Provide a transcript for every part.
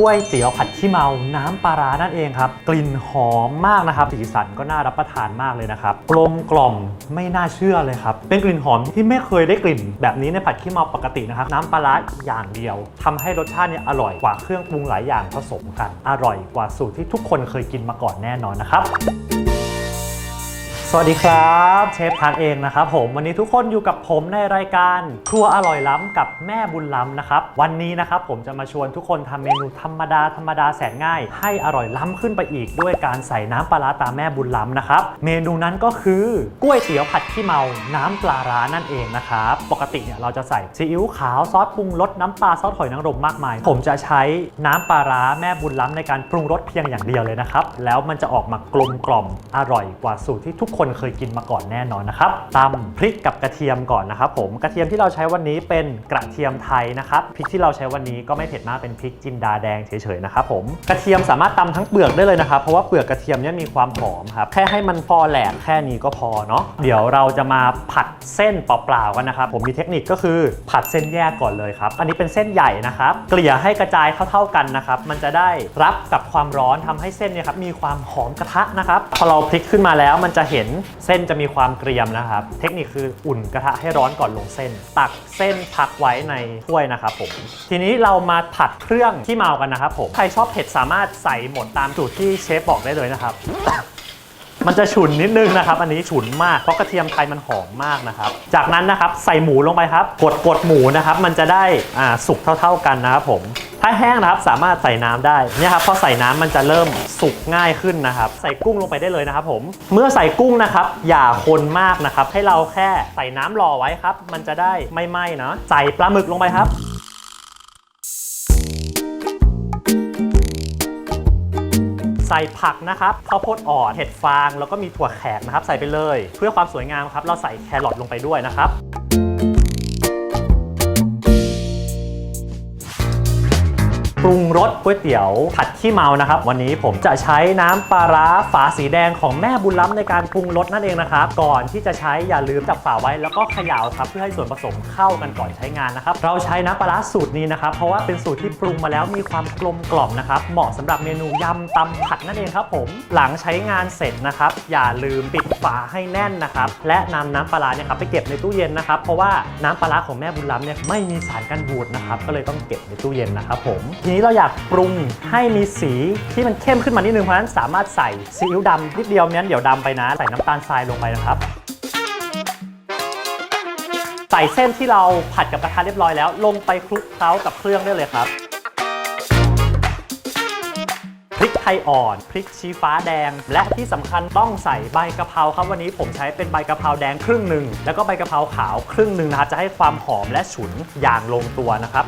กล้วยเตี๋ยวผัดขี้เมา น้ำปลาร้านั่นเองครับ กลิ่นหอมมากนะครับ สีสันก็น่ารับประทานมากเลยนะครับ กลมกล่อมไม่น่าเชื่อเลยครับ เป็นกลิ่นหอมที่ไม่เคยได้กลิ่น แบบนี้ในผัดขี้เมาปกตินะครับ น้ำปลาร้าอย่างเดียวทำให้รสชาติเนี่ยอร่อยกว่าเครื่องปรุงหลายอย่างผสมกัน อร่อยกว่าสูตรที่ทุกคนเคยกินมาก่อนแน่นอนนะครับ สวัสดีครับเชฟทานเองนะครับผมวันนี้ทุกคนอยู่กับผมในรายการครัวอร่อยล้ำกับแม่บุญล้ำนะครับวันนี้นะครับผมจะมาชวนทุกคนทำเมนูธรรมดาธรรมดาแสนง่าย ให้อร่อยล้ำขึ้นไปอีก ด้วยการใส่น้ำปลาร้าตาแม่บุญล้ำนะครับเมนูนั้นก็คือกล้วยเตี๋ยวผัดขี้เมาน้ำปลาร้านั่นเองนะครับปกติเนี่ยเราจะใส่ซีอิ๊วขาวซอสปรุงรสน้ำปลาซอสหอยนางรมมากมาย ผมจะใช้น้ำปลาร้าแม่บุญล้ำในการปรุงรสเพียงอย่างเดียวเลยนะครับแล้วมันจะออกมากลมกล่อมอร่อยกว่าสูตรที่ทุกคนเคยกินมาก่อนแน่นอนนะครับตำพริกกับกระเทียมก่อนนะครับผมกระเทียมที่เราใช้วันนี้เป็นกระเทียมไทยนะครับพริกที่เราใช้วันนี้ก็ไม่เผ็ดมากเป็นพริกจินดาแดงเฉยๆนะครับผมกระเทียมสามารถตำทั้งเปลือกได้เลยนะครับเพราะว่าเปลือกกระเทียมเนี่ยมีความหอมครับแค่ให้มันพอแหลกแค่นี้ก็พอเนาะเดี๋ยวเราจะมาผัดเส้นเปล่าๆกันนะครับผมมีเทคนิคก็คือผัดเส้นแยกก่อนเลยครับอันนี้เป็นเส้นใหญ่นะครับเกลี่ยให้กระจายเท่าๆกันนะครับมันจะได้รับกับความร้อนทำให้เส้นเนี่ยครับมีความหอมกระทะนะครับพอเราพลิกขึ้นมาแล้วมันจะเห็นเส้นจะมีความเกรียมนะครับ เทคนิคคืออุ่นกระทะให้ร้อนก่อนลงเส้น ตักเส้นพักไว้ในถ้วยนะครับผม ทีนี้เรามาผัดเครื่องที่เมากันนะครับผม ใครชอบเผ็ดสามารถใส่หมดตามสูตรที่เชฟบอกได้เลยนะครับ มันจะฉุนนิดนึงนะครับ อันนี้ฉุนมากเพราะกระเทียมไทยมันหอมมากนะครับ จากนั้นนะครับใส่หมูลงไปครับ กดกดหมูนะครับ มันจะได้อ่าสุกเท่า ๆกันนะครับผม ถ้าแห้งนะครับสามารถใส่น้ำได้เนี่ยครับพอใส่น้ำมันจะเริ่มสุกง่ายขึ้นนะครับ ใส่กุ้งลงไปได้เลยนะครับ ผม เมื่อใส่กุ้งนะครับ อย่าคนมากนะครับ ให้เราแค่ใส่น้ำรอไว้ครับ มันจะได้ไม่ไหม้นะใส่ปลาหมึกลงไปครับ ใส่ผักนะครับข้าวโพดอ่อนเห็ดฟาง แล้วก็มีถั่วแขกนะครับใส่ไปเลย เพื่อความสวยงามครับเราใส่แครอทลงไปด้วยนะครับ ปรุงรสก๋วยเตี๋ยวผัดขี้เมานะครับ วันนี้ผมจะใช้น้ำปลาร้าฝาสีแดงของแม่บุญล้ำในการปรุงรสนั่นเองนะครับ ก่อนที่จะใช้อย่าลืมจับฝาไว้แล้วก็เขย่าครับเพื่อให้ส่วนผสมเข้ากันก่อนใช้งานนะครับ เราใช้น้ำปลาร้าสูตรนี้นะครับ เพราะว่าเป็นสูตรที่ปรุงมาแล้วมีความกลมกล่อมนะครับ เหมาะสำหรับเมนูยำตำผัดนั่นเองครับ ผม หลังใช้งานเสร็จนะครับ อย่าลืมปิดฝาให้แน่นนะครับ และนำน้ำปลาร้าเนี่ยครับไปเก็บในตู้เย็นนะครับ เพราะว่าน้ำปลาร้าของแม่บุญล้ำเนี่ยไม่มีสารกันบูดนะครับ ก็เลยต้องเก็บในตู้เย็นนะครับผมทีนี้เราอยากปรุงให้มีสีที่มันเข้มขึ้นมานิดนึงเพราะฉะนั้นสามารถใส่ซีอิ๊วดำนิดเดียวไม่งั้นเดี๋ยวดำไปนะ ใส่น้ำตาลทรายลงไปนะครับ ใส่เส้นที่เราผัดกับกระทะเรียบร้อยแล้ว ลงไปคลุกเคล้ากับเครื่องได้เลยครับพริกไทยอ่อนพริกชี้ฟ้าแดง และที่สำคัญต้องใส่ใบกะเพราครับวันนี้ผมใช้เป็นใบกะเพราแดงครึ่งหนึ่งแล้วก็ใบกะเพราขาวครึ่งหนึ่งนะครับจะให้ความหอมและฉุนอย่างลงตัวนะครับ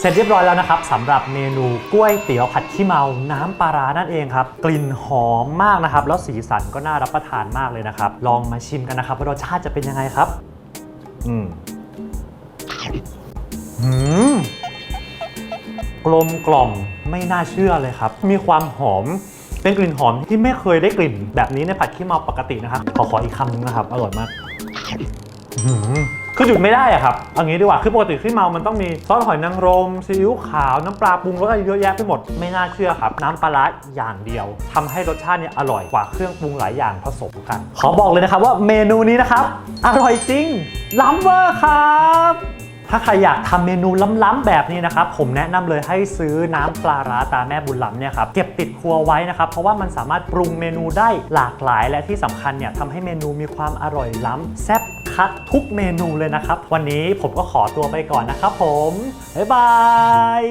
เสร็จเรียบร้อยแล้วนะครับสำหรับเมนูกล้วยเตี๋ยวผัดขี้เมาน้ำปลาร้านั่นเองครับ กลิ่นหอมมากนะครับ แล้วสีสันก็น่ารับประทานมากเลยนะครับ ลองมาชิมกันนะครับว่ารสชาติจะเป็นยังไงครับ อืมอืมกลมกล่อมไม่น่าเชื่อเลยครับ มีความหอมเป็นกลิ่นหอมที่ไม่เคยได้กลิ่นแบบนี้ในผัดขี้เมาปกตินะครับ ขอขออีกคำนึงนะครับ อร่อยมากอื้อหือ คือหยุดไม่ได้อะครับเอางี้ดีกว่า คือปกติขี้เมา มันต้องมีซอสหอยนางรมซีอิ๊วขาวน้ำปลาปรุงรสอะไรเยอะแยะไปหมด ไม่น่าเชื่อครับ น้ำปลาร้าอย่างเดียวทำให้รสชาติเนี่ยอร่อยกว่าเครื่องปรุงหลายอย่างผสมกัน ขอบอกเลยนะครับว่าเมนูนี้นะครับ อร่อยจริงล้ำเวอร์ครับ ถ้าใครอยากทำเมนูล้ำๆแบบนี้นะครับ ผมแนะนำเลยให้ซื้อน้ำปลาร้าตาแม่บุญล้ำเนี่ยครับเก็บติดครัวไว้นะครับ เพราะว่ามันสามารถปรุงเมนูได้หลากหลาย และที่สำคัญเนี่ยทำให้เมนูมีความอร่อยล้ำแซ่บคัดทุกเมนูเลยนะครับ วันนี้ผมก็ขอตัวไปก่อนนะครับผมบ๊ายบาย